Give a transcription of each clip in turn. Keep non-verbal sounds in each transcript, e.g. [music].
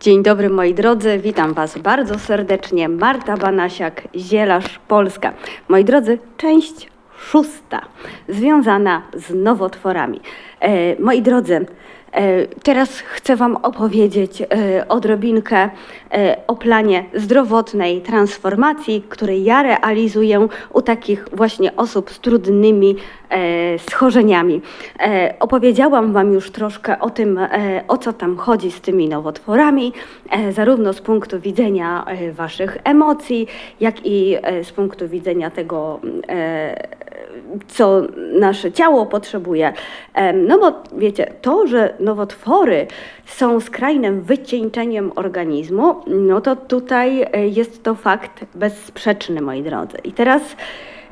Dzień dobry moi drodzy, witam Was bardzo serdecznie. Marta Banasiak, Zielarz Polska. Moi drodzy, część szósta, związana z nowotworami. E, moi drodzy, teraz chcę Wam opowiedzieć e, odrobinkę e, o planie zdrowotnej transformacji, który ja realizuję u takich właśnie osób z trudnymi e, schorzeniami. E, opowiedziałam Wam już troszkę o tym, e, o co tam chodzi z tymi nowotworami, e, zarówno z punktu widzenia e, Waszych emocji, jak i e, z punktu widzenia tego, e, co nasze ciało potrzebuje. No bo wiecie, to, że nowotwory są skrajnym wycieńczeniem organizmu, no to tutaj e, jest to fakt bezsprzeczny, moi drodzy. I teraz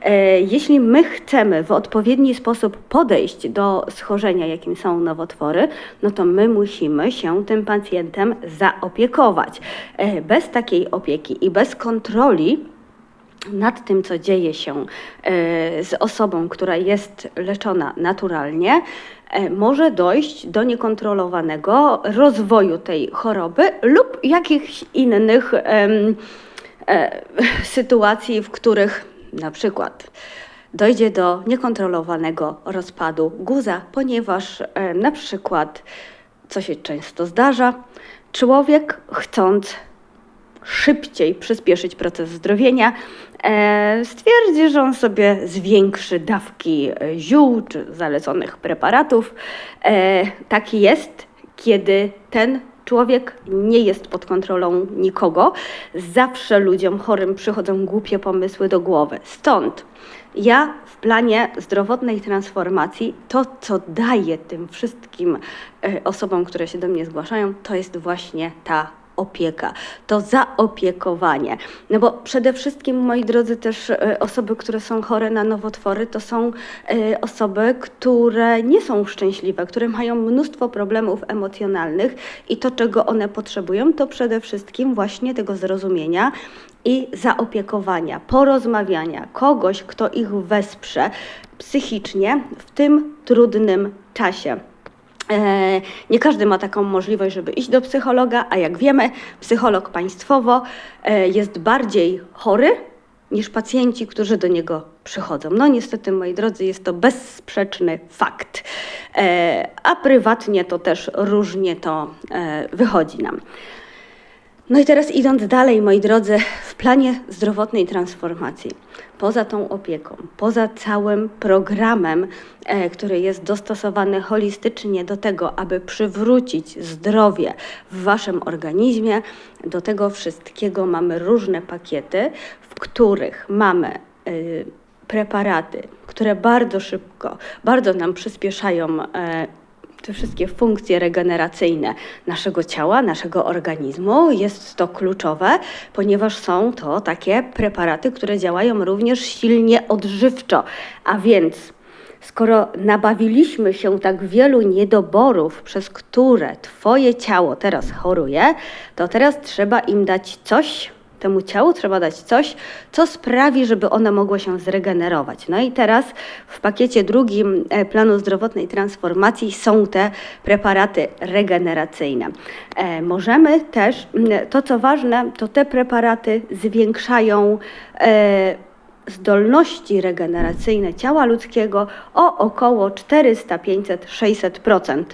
E, Jeśli my chcemy w odpowiedni sposób podejść do schorzenia, jakim są nowotwory, no to my musimy się tym pacjentem zaopiekować. E, Bez takiej opieki i bez kontroli, nad tym, co dzieje się e, z osobą, która jest leczona naturalnie, e, może dojść do niekontrolowanego rozwoju tej choroby lub jakichś innych e, [laughs] sytuacji, w których na przykład dojdzie do niekontrolowanego rozpadu guza, ponieważ na przykład, co się często zdarza, człowiek chcąc szybciej przyspieszyć proces zdrowienia, e, stwierdzi, że on sobie zwiększy dawki e, ziół czy zaleconych preparatów. E, tak jest, kiedy ten człowiek nie jest pod kontrolą nikogo. Zawsze ludziom chorym przychodzą głupie pomysły do głowy. Stąd ja w planie zdrowotnej transformacji to, co daję tym wszystkim osobom, które się do mnie zgłaszają, to jest właśnie ta opieka, to zaopiekowanie. No bo przede wszystkim, moi drodzy, też e, osoby, które są chore na nowotwory, to są e, osoby, które nie są szczęśliwe, które mają mnóstwo problemów emocjonalnych i to, czego one potrzebują, to przede wszystkim właśnie tego zrozumienia i zaopiekowania, porozmawiania, kogoś, kto ich wesprze psychicznie w tym trudnym czasie. E, Nie każdy ma taką możliwość, żeby iść do psychologa, a jak wiemy, psycholog państwowo e, jest bardziej chory niż pacjenci, którzy do niego przychodzą. No niestety, moi drodzy, jest to bezsprzeczny fakt. E, A prywatnie to też różnie to wychodzi nam. No i teraz idąc dalej, moi drodzy, w planie zdrowotnej transformacji, poza tą opieką, poza całym programem, e, który jest dostosowany holistycznie do tego, aby przywrócić zdrowie w waszym organizmie, do tego wszystkiego mamy różne pakiety, w których mamy y, preparaty, które bardzo szybko, bardzo nam przyspieszają e, te wszystkie funkcje regeneracyjne naszego ciała, naszego organizmu. Jest to kluczowe, ponieważ są to takie preparaty, które działają również silnie odżywczo. A więc, skoro nabawiliśmy się tak wielu niedoborów, przez które Twoje ciało teraz choruje, to teraz trzeba im dać coś, temu ciału trzeba dać coś, co sprawi, żeby ono mogło się zregenerować. No i teraz w pakiecie drugim e, planu zdrowotnej transformacji są te preparaty regeneracyjne. E, Możemy też, to co ważne, to te preparaty zwiększają e, zdolności regeneracyjne ciała ludzkiego o około 400, 500, 600%.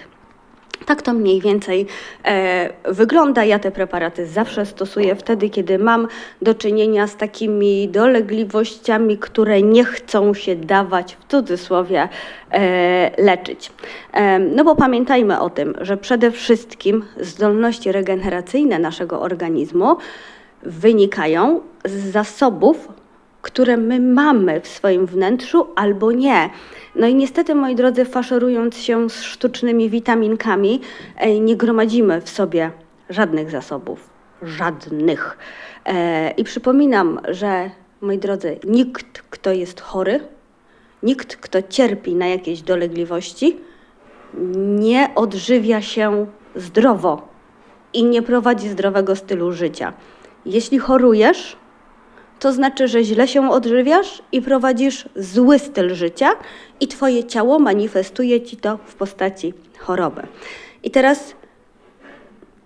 Tak to mniej więcej e, wygląda. Ja te preparaty zawsze stosuję wtedy, kiedy mam do czynienia z takimi dolegliwościami, które nie chcą się dawać w cudzysłowie e, leczyć. E, no bo pamiętajmy o tym, że przede wszystkim zdolności regeneracyjne naszego organizmu wynikają z zasobów, które my mamy w swoim wnętrzu albo nie. No i niestety, moi drodzy, faszerując się z sztucznymi witaminkami, e, nie gromadzimy w sobie żadnych zasobów. Żadnych. E, I przypominam, że, moi drodzy, nikt, kto jest chory, nikt, kto cierpi na jakieś dolegliwości, nie odżywia się zdrowo i nie prowadzi zdrowego stylu życia. Jeśli chorujesz, to znaczy, że źle się odżywiasz i prowadzisz zły styl życia, i Twoje ciało manifestuje Ci to w postaci choroby. I teraz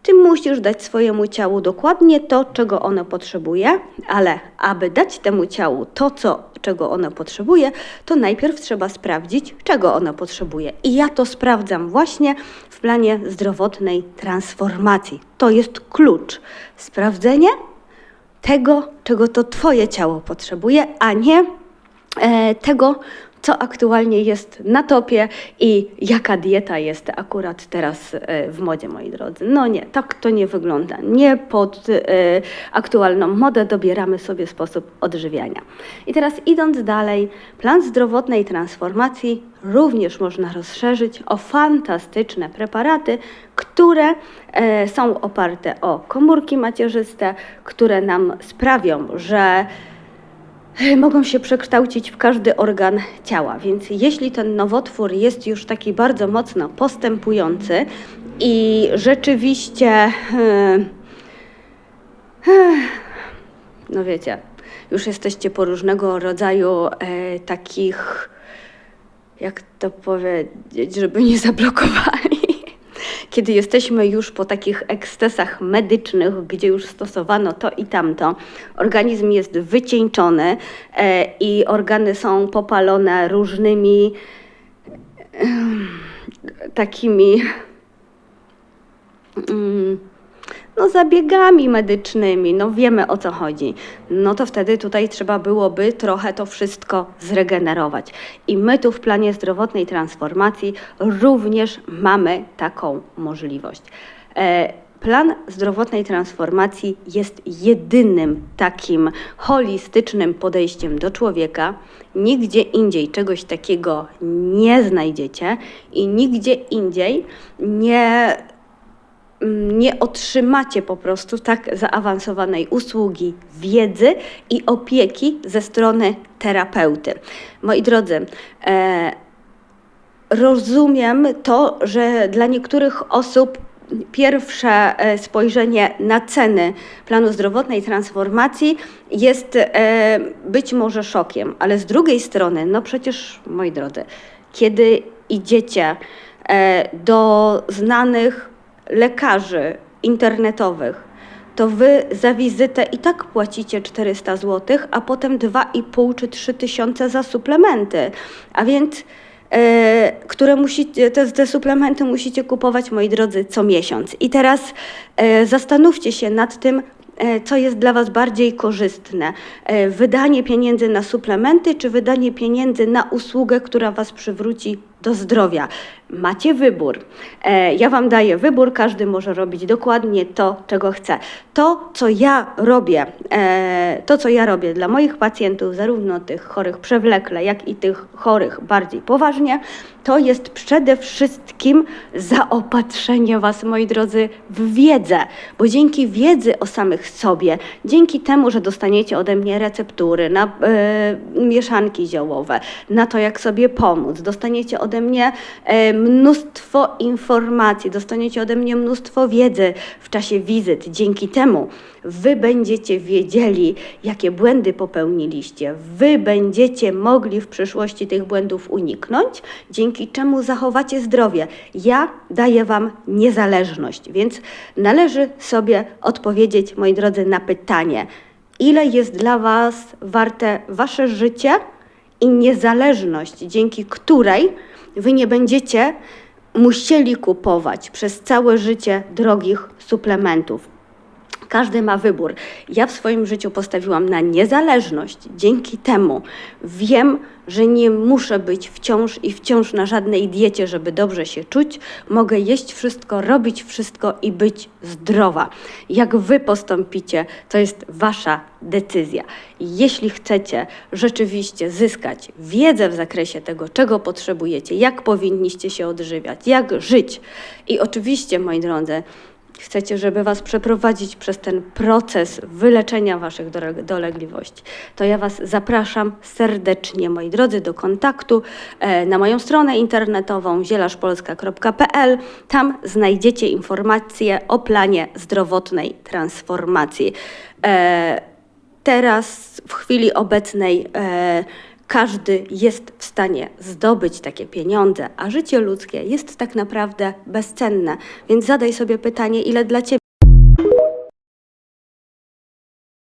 Ty musisz dać swojemu ciału dokładnie to, czego ono potrzebuje, ale aby dać temu ciału to, co, czego ono potrzebuje, to najpierw trzeba sprawdzić, czego ono potrzebuje. I ja to sprawdzam właśnie w planie zdrowotnej transformacji. To jest klucz. Sprawdzenie tego, czego to Twoje ciało potrzebuje, a nie e, tego, co aktualnie jest na topie i jaka dieta jest akurat teraz e, w modzie, moi drodzy. No nie, tak to nie wygląda. Nie pod e, aktualną modę dobieramy sobie sposób odżywiania. I teraz idąc dalej, plan zdrowotnej transformacji również można rozszerzyć o fantastyczne preparaty, które e, są oparte o komórki macierzyste, które nam sprawią, że mogą się przekształcić w każdy organ ciała. Więc jeśli ten nowotwór jest już taki bardzo mocno postępujący i rzeczywiście, e, e, no wiecie, już jesteście po różnego rodzaju e, takich, jak to powiedzieć, żeby nie zablokowali kiedy jesteśmy już po takich ekscesach medycznych, gdzie już stosowano to i tamto, organizm jest wycieńczony e, i organy są popalone różnymi takimi mm, no, zabiegami medycznymi, no wiemy o co chodzi, no to wtedy tutaj trzeba byłoby trochę to wszystko zregenerować. I my tu w planie zdrowotnej transformacji również mamy taką możliwość. E, Plan zdrowotnej transformacji jest jedynym takim holistycznym podejściem do człowieka. Nigdzie indziej czegoś takiego nie znajdziecie i nigdzie indziej nie nie otrzymacie po prostu tak zaawansowanej usługi, wiedzy i opieki ze strony terapeuty. Moi drodzy, e, rozumiem to, że dla niektórych osób pierwsze e, spojrzenie na ceny planu zdrowotnej transformacji jest e, być może szokiem, ale z drugiej strony, no przecież, moi drodzy, kiedy idziecie e, do znanych lekarzy internetowych, to wy za wizytę i tak płacicie 400 zł, a potem 2,5 czy 3 tysiące za suplementy. A więc e, które musicie, te, te suplementy musicie kupować, moi drodzy, co miesiąc. I teraz e, zastanówcie się nad tym, e, co jest dla Was bardziej korzystne. Wydanie pieniędzy na suplementy, czy wydanie pieniędzy na usługę, która Was przywróci do zdrowia. Macie wybór. E, Ja Wam daję wybór, każdy może robić dokładnie to, czego chce. To, co ja robię, e, to, co ja robię dla moich pacjentów, zarówno tych chorych przewlekle, jak i tych chorych bardziej poważnie, to jest przede wszystkim zaopatrzenie Was, moi drodzy, w wiedzę, bo dzięki wiedzy o samych sobie, dzięki temu, że dostaniecie ode mnie receptury na e, mieszanki ziołowe, na to, jak sobie pomóc, dostaniecie ode mnie e, mnóstwo informacji, dostaniecie ode mnie mnóstwo wiedzy w czasie wizyt. Dzięki temu Wy będziecie wiedzieli, jakie błędy popełniliście. Wy będziecie mogli w przyszłości tych błędów uniknąć, dzięki czemu zachowacie zdrowie. Ja daję Wam niezależność, więc należy sobie odpowiedzieć, moi drodzy, na pytanie, ile jest dla Was warte Wasze życie i niezależność, dzięki której Wy nie będziecie musieli kupować przez całe życie drogich suplementów. Każdy ma wybór. Ja w swoim życiu postawiłam na niezależność. Dzięki temu wiem, że nie muszę być wciąż i wciąż na żadnej diecie, żeby dobrze się czuć. Mogę jeść wszystko, robić wszystko i być zdrowa. Jak wy postąpicie, to jest wasza decyzja. Jeśli chcecie rzeczywiście zyskać wiedzę w zakresie tego, czego potrzebujecie, jak powinniście się odżywiać, jak żyć i oczywiście, moi drodzy, chcecie, żeby Was przeprowadzić przez ten proces wyleczenia Waszych dole- dolegliwości, to ja Was zapraszam serdecznie, moi drodzy, do kontaktu e, na moją stronę internetową zielaszpolska.pl. Tam znajdziecie informacje o planie zdrowotnej transformacji. E, Teraz, w chwili obecnej, e, każdy jest w stanie zdobyć takie pieniądze, a życie ludzkie jest tak naprawdę bezcenne. Więc zadaj sobie pytanie, ile dla Ciebie